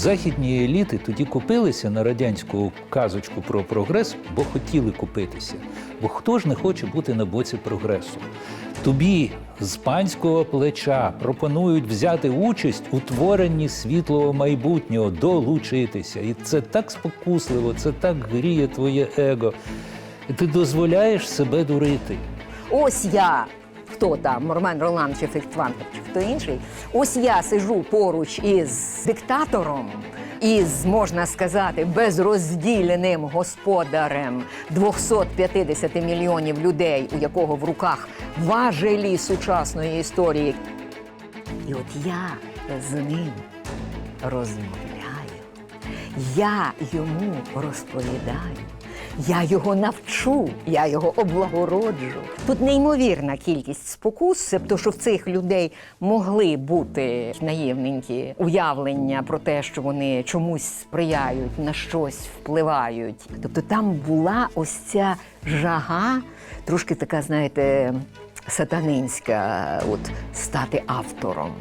західні еліти тоді купилися на радянську казочку про прогрес, бо хотіли купитися. Бо хто ж не хоче бути на боці прогресу? Тобі з панського плеча пропонують взяти участь у творенні світлого майбутнього, долучитися. І це так спокусливо, це так гріє твоє его. І ти дозволяєш себе дурити. Ось я. Хто там, Роман Ролан чи Фехтвангер, чи хто інший? Ось я сижу поруч із диктатором, із, можна сказати, безрозділеним господарем 250 мільйонів людей, у якого в руках важелі сучасної історії. І от я з ним розмовляю, я йому розповідаю. Я його навчу, я його облагороджу. Тут неймовірна кількість спокус, себто що в цих людей могли бути наївненькі уявлення про те, що вони чомусь сприяють, на щось впливають. Тобто там була ось ця жага, трошки така, знаєте, сатанинська, от стати автором.